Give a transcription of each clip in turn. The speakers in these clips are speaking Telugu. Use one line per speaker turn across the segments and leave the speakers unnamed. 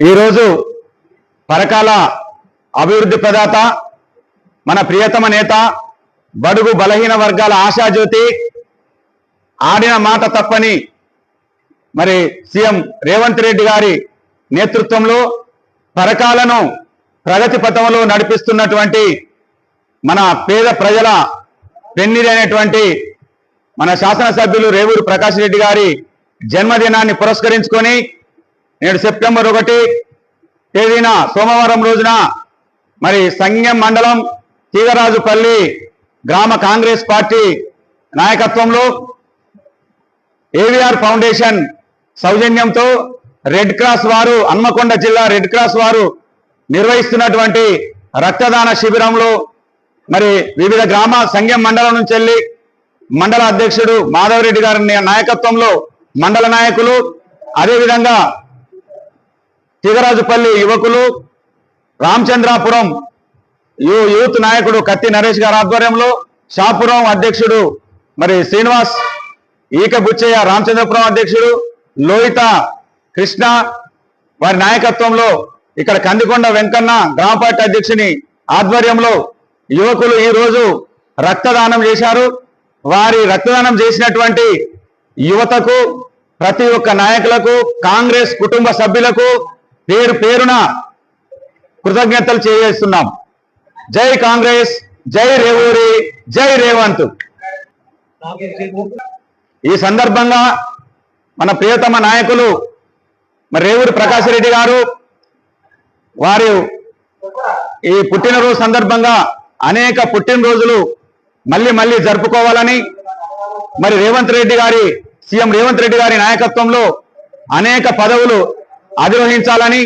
ఈరోజు పరకాల అభివృద్ధి ప్రదాత మన ప్రియతమ నేత బడుగు బలహీన వర్గాల ఆశాజ్యోతి ఆడిన మాట తప్పని మరి సీఎం రేవంత్ రెడ్డి గారి నేతృత్వంలో పరకాలను ప్రగతి పథంలో నడిపిస్తున్నటువంటి మన పేద ప్రజల పెన్నిరైనటువంటి మన శాసనసభ్యులు రేవూరు ప్రకాష్ రెడ్డి గారి జన్మదినాన్ని పురస్కరించుకొని నేడు సెప్టెంబర్ ఒకటి తేదీన సోమవారం రోజున మరి సంగం మండలం తీగరాజుపల్లి గ్రామ కాంగ్రెస్ పార్టీ నాయకత్వంలో ఏవిఆర్ ఫౌండేషన్ సౌజన్యంతో రెడ్ క్రాస్ వారు హన్మకొండ జిల్లా రెడ్ క్రాస్ వారు నిర్వహిస్తున్నటువంటి రక్తదాన శిబిరంలో మరి వివిధ గ్రామ సంఘం మండలం నుంచి వెళ్ళి మండల అధ్యక్షుడు మాధవరెడ్డి గారి నాయకత్వంలో మండల నాయకులు అదేవిధంగా తిగరాజుపల్లి యువకులు రామచంద్రాపురం యూత్ నాయకుడు కత్తి నరేష్ గారి ఆధ్వర్యంలో షాపురం అధ్యక్షుడు మరి శ్రీనివాస్ ఈక బుచ్చయ్య రామచంద్రపురం అధ్యక్షుడు లోహిత కృష్ణ వారి నాయకత్వంలో ఇక్కడ కందికొండ వెంకన్న గ్రామ పార్టీ అధ్యక్షుని ఆధ్వర్యంలో యువకులు ఈ రోజు రక్తదానం చేశారు. వారి రక్తదానం చేసినటువంటి యువతకు ప్రతి ఒక్క నాయకులకు కాంగ్రెస్ కుటుంబ సభ్యులకు పేరు పేరున కృతజ్ఞతలు చేస్తున్నాం. జై కాంగ్రెస్ జై రేవూరి జై రేవంత్. ఈ సందర్భంగా మన ప్రియతమ నాయకులు మరి రేవూరి ప్రకాష్ రెడ్డి గారు వారు ఈ పుట్టినరోజు సందర్భంగా అనేక పుట్టినరోజులు మళ్ళీ మళ్ళీ జరుపుకోవాలని మరి రేవంత్ రెడ్డి గారి సీఎం రేవంత్ రెడ్డి గారి నాయకత్వంలో అనేక పదవులు అధిరోహించాలని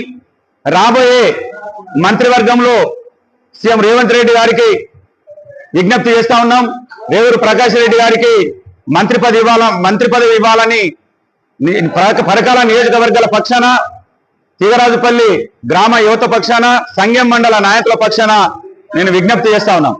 రాబోయే మంత్రివర్గంలో సీఎం రేవంత్ రెడ్డి గారికి విజ్ఞప్తి చేస్తా ఉన్నాం. రేవూరు ప్రకాష్ రెడ్డి గారికి మంత్రి పదవి ఇవ్వాల మంత్రి పదవి ఇవ్వాలని పరకాల నియోజకవర్గాల పక్షాన తీగరాజుపల్లి గ్రామ యువత పక్షాన సంఘం మండల నాయకుల పక్షాన నేను విజ్ఞప్తి చేస్తా ఉన్నాం.